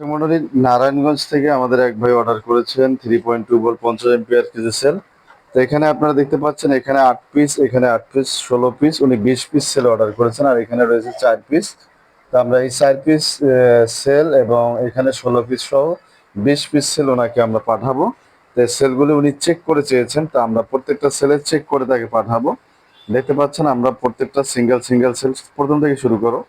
মন্ডলী, নারায়ণগঞ্জ থেকে আমাদের এক ভাই অর্ডার করেছেন থ্রি পয়েন্ট টু ভোল্ট পঞ্চাশ এমপিআর কেজি সেল তো এখানে আপনারা দেখতে পাচ্ছেন, এখানে আট পিস এখানে আট পিস ষোলো পিস উনি বিশ পিস সেল অর্ডার করেছেন, আর এখানে রয়েছে চার পিস তো আমরা এই চার পিস সেল এবং এখানে ষোলো পিস সহ বিশ পিস সেল ওনাকে আমরা পাঠাবো। তো সেলগুলি উনি চেক করে চেয়েছেন, তো আমরা প্রত্যেকটা সেলের চেক করে তাকে পাঠাবো। দেখতে পাচ্ছেন, আমরা প্রত্যেকটা সিঙ্গেল সিঙ্গেল সেল প্রথম থেকে শুরু করো।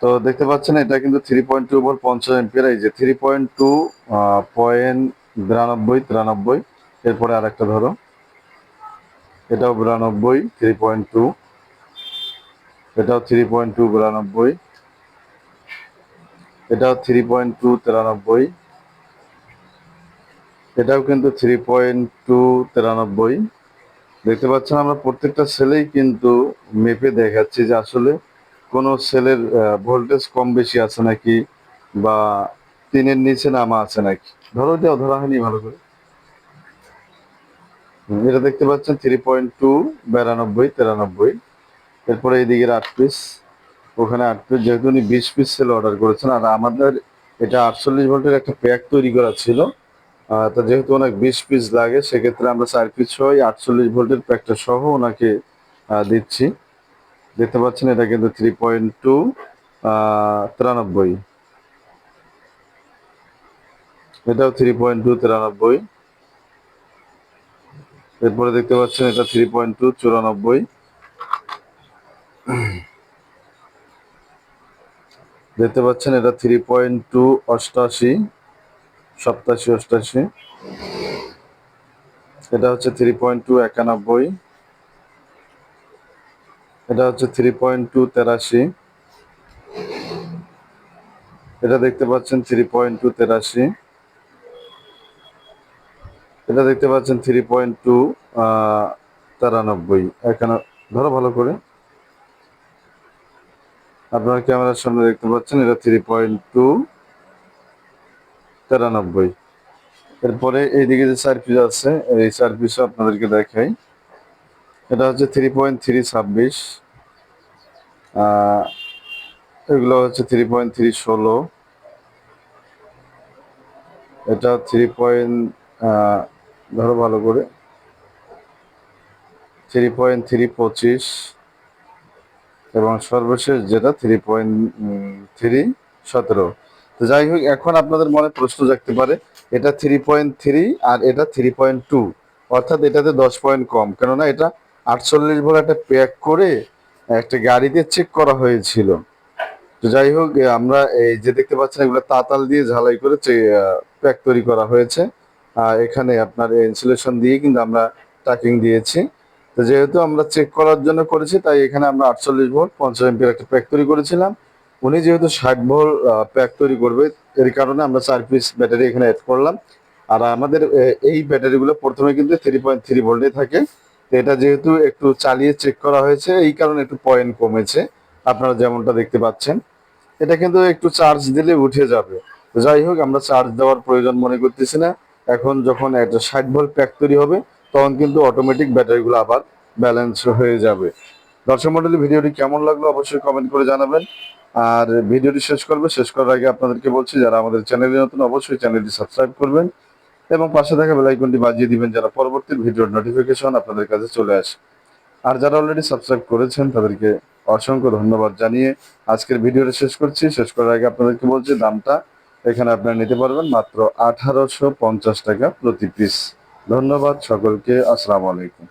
তো দেখতে পাচ্ছেন, এটা কিন্তু থ্রি পয়েন্ট টু ভোল্ট পঞ্চাশ এমপিয়ার এই যে থ্রি পয়েন্ট টু পয়েন্ট বিরানব্বই, তিরানব্বই, এরপরে আর একটা ধরো। এটাও বিরানব্বই থ্রি পয়েন্ট টু এটাও থ্রি পয়েন্ট টু বিরানব্বই, এটাও থ্রি পয়েন্ট টু তিরানব্বই, এটাও কিন্তু থ্রি পয়েন্ট টু তিরানব্বই। দেখতে পাচ্ছেন, আমরা প্রত্যেকটা সেলেই কিন্তু মেপে দেখাচ্ছি যে আসলে কোনো সেলের ভোল্টেজ কম বেশি আছে নাকি বা তিনের নিচে নামা আছে নাকি? ধরো দেওয়া ধরা হয়নি ভালো করে। এটা দেখতে পাচ্ছেন থ্রি পয়েন্ট টু বিরানব্বই, তিরানব্বই। এরপরে এইদিকে আট পিস ওখানে আট পিস যেহেতু উনি বিশ পিস সেল অর্ডার করেছেন, আর আমাদের এটা আটচল্লিশ ভোল্টের একটা প্যাক তৈরি করা ছিল। তা যেহেতু অনেক বিশ পিস লাগে, সেক্ষেত্রে আমরা চার পিস সহ আটচল্লিশ ভোল্টের প্যাকটা সহ ওনাকে দিচ্ছি। দেখতে পাচ্ছেন, এটা কিন্তু থ্রি পয়েন্ট টু তিরানব্বই। এটাও থ্রি পয়েন্ট টু তিরানব্বই। এরপরে দেখতে পাচ্ছেন, এটা থ্রি পয়েন্ট টু চুরানব্বই। দেখতে পাচ্ছেন, এটা থ্রি পয়েন্ট টু অষ্টাশি, সপ্তাশি, অষ্টাশি। এটা হচ্ছে থ্রি পয়েন্ট টু একানব্বই। এটা হচ্ছে থ্রি পয়েন্ট টু তেরাশি। এটা দেখতে পাচ্ছেন থ্রি পয়েন্ট টু তেরাশি। এটা দেখতে পাচ্ছেন থ্রি পয়েন্ট টু তেরানব্বই। এখানে, ধরো ভালো করে। আপনার ক্যামেরার সামনে দেখতে পাচ্ছেন এটা থ্রি পয়েন্ট টু তিরানব্বই। এরপরে এইদিকে যে চার পিস আছে, এই পিস আপনাদেরকে দেখাই। এটা হচ্ছে থ্রি পয়েন্ট থ্রি ছাব্বিশ। এগুলো হচ্ছে থ্রি পয়েন্ট থ্রি ষোলো। এটা থ্রি পয়েন্ট ধরো ভালো করে। থ্রি পয়েন্ট থ্রি পঁচিশ। এবং সর্বশেষ যেটা থ্রি পয়েন্ট থ্রি সতেরো। তো যাই হোক, এখন আপনাদের মনে প্রশ্ন জাগতে পারে, এটা থ্রি পয়েন্ট থ্রি আর এটা থ্রি পয়েন্ট টু অর্থাৎ এটাতে দশ পয়েন্ট কম। কেননা এটা আটচল্লিশ ভোল্ট একটা প্যাক করে একটা গাড়িতে চেক করা হয়েছিল। তো যাই হোক আমরা এই যে দেখতে পাচ্ছেন, এগুলো তাতাল দিয়ে ঝালাই করে প্যাক তৈরি করা হয়েছে। এখানে আপনার ইনসুলেশন দিয়ে কিন্তু আমরা টাকিং দিয়েছি। তো যেহেতু আমরা চেক করার জন্য করেছি, তাই এখানে আমরা আটচল্লিশ ভোল্ট পঞ্চাশ এমপির একটা প্যাক তৈরি করেছিলাম। উনি যেহেতু ষাট ভোল্ট প্যাক তৈরি করবে, এর কারণে আমরা চার পিস ব্যাটারি এখানে অ্যাড করলাম। আর আমাদের এই ব্যাটারিগুলো প্রথমে কিন্তু থ্রি পয়েন্ট থ্রি ভোল্টে থাকে। তো এটা যেহেতু একটু চালিয়ে চেক করা হয়েছে, এই কারণে একটু পয়েন্ট কমেছে। আপনারা যেমনটা দেখতে পাচ্ছেন, এটা কিন্তু একটু চার্জ দিলে উঠে যাবে। যাই হোক, আমরা চার্জ দেওয়ার প্রয়োজন মনে করতেছি না। এখন যখন একটা ষাট ভোল্ট প্যাক তৈরি হবে, তখন কিন্তু অটোমেটিক ব্যাটারিগুলো আবার ব্যালেন্স হয়ে যাবে। দর্শক মন্ডলী, ভিডিওটি কেমন লাগল অবশ্যই কমেন্ট করে জানাবেন। আর ভিডিওটি শেষ করবে, শেষ করার আগে আপনাদেরকে বলছি, যারা আমাদের চ্যানেলে নতুন, অবশ্যই চ্যানেলটি সাবস্ক্রাইব করবেন। এবং পাশে থাকা বেলাইকনটি বাজিয়ে দিবেন যারা পরবর্তী ভিডিওর নোটিফিকেশন আপনাদের কাছে চলে আসে। আর যারা অলরেডি সাবস্ক্রাইব করেছেন, তাদেরকে অসংখ্য ধন্যবাদ জানিয়ে আজকের ভিডিওটা শেষ করছি। শেষ করার আগে আপনাদেরকে বলছি, দামটা এখানে আপনারা নিতে পারবেন মাত্র আঠারোশো পঞ্চাশ টাকা প্রতি পিস ধন্যবাদ সকলকে, আসসালামু আলাইকুম।